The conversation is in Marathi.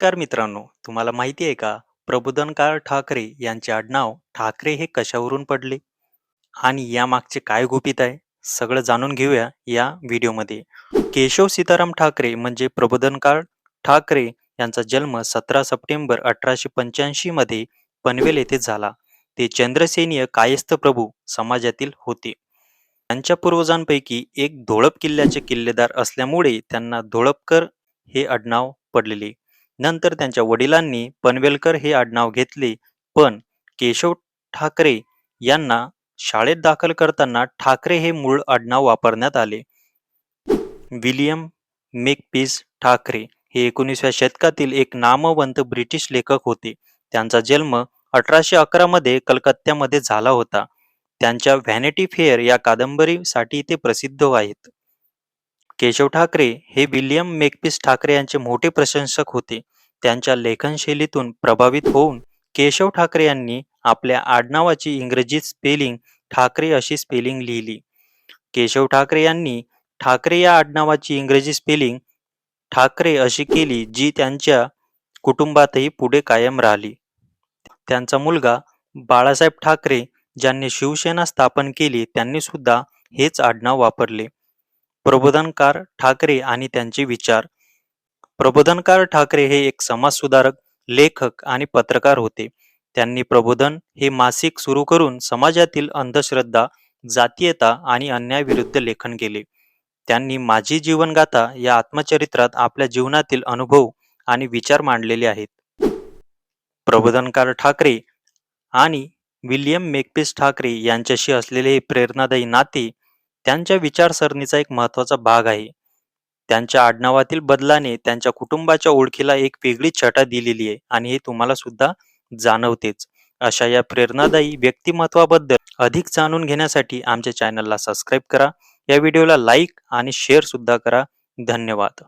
नमस्कार मित्रांनो तुम्हाला माहिती आहे का? प्रबोधनकार ठाकरे यांचे आडनाव ठाकरे हे कशावरून पडले? आणि यामागचे काय गुपित आहे? सगळं जाणून घेऊया या व्हिडिओमध्ये. केशव सीताराम ठाकरे म्हणजे प्रबोधनकार ठाकरे यांचा जन्म सतरा सप्टेंबर अठराशे पंच्याऐंशी मध्ये पनवेल येथे झाला. ते चंद्रसेनीय कायस्थ प्रभू समाजातील होते. त्यांच्या पूर्वजांपैकी एक धोळप किल्ल्याचे किल्लेदार असल्यामुळे त्यांना धोळपकर हे आडनाव पडलेले. नंतर त्यांच्या वडिलांनी पनवेलकर हे आडनाव घेतले. पण केशव ठाकरे यांना शाळेत दाखल करताना ठाकरे हे मूळ आडनाव वापरण्यात आले. विलियम मेकपीस ठाकरे हे एकोणीसव्या शतकातील एक नामवंत ब्रिटिश लेखक होते. त्यांचा जन्म अठराशे अकरा मध्ये कलकत्त्यामध्ये झाला होता. त्यांच्या व्हॅनिटी फेअर या कादंबरीसाठी ते प्रसिद्ध आहेत. केशव ठाकरे हे विल्यम मेकपीस ठाकरे यांचे मोठे प्रशंसक होते. त्यांच्या लेखनशैलीतून प्रभावित होऊन केशव ठाकरे यांनी आपल्या आडनावाची इंग्रजी स्पेलिंग ठाकरे अशी स्पेलिंग लिहिली. केशव ठाकरे यांनी ठाकरे या आडनावाची इंग्रजी स्पेलिंग ठाकरे अशी केली जी त्यांच्या कुटुंबातही पुढे कायम राहिली. त्यांचा मुलगा बाळासाहेब ठाकरे ज्यांनी शिवसेना स्थापन केली त्यांनी सुद्धा हेच आडनाव वापरले. प्रबोधनकार ठाकरे आणि त्यांचे विचार प्रबोधनकार ठाकरे हे एक समाजसुधारक लेखक आणि पत्रकार होते. त्यांनी प्रबोधन हे मासिक सुरू करून समाजातील अंधश्रद्धा जातीयता आणि अन्यायाविरुद्ध लेखन केले. त्यांनी माझी जीवनगाथा या आत्मचरित्रात आपल्या जीवनातील अनुभव आणि विचार मांडलेले आहेत. प्रबोधनकार ठाकरे आणि विल्यम मेकपीस ठाकरे यांच्याशी असलेले हे प्रेरणादायी नाते त्यांच्या विचारसरणीचा एक महत्त्वाचा भाग आहे. त्यांच्या आडनावातील बदलाने त्यांच्या कुटुंबाच्या ओळखीला एक वेगळी छटा दिलेली आहे आणि हे तुम्हाला सुद्धा जाणवतेच. अशा या प्रेरणादायी व्यक्तिमत्वाबद्दल अधिक जाणून घेण्यासाठी आमच्या चॅनलला सबस्क्राईब करा या व्हिडिओला लाईक आणि शेअर सुद्धा करा. धन्यवाद.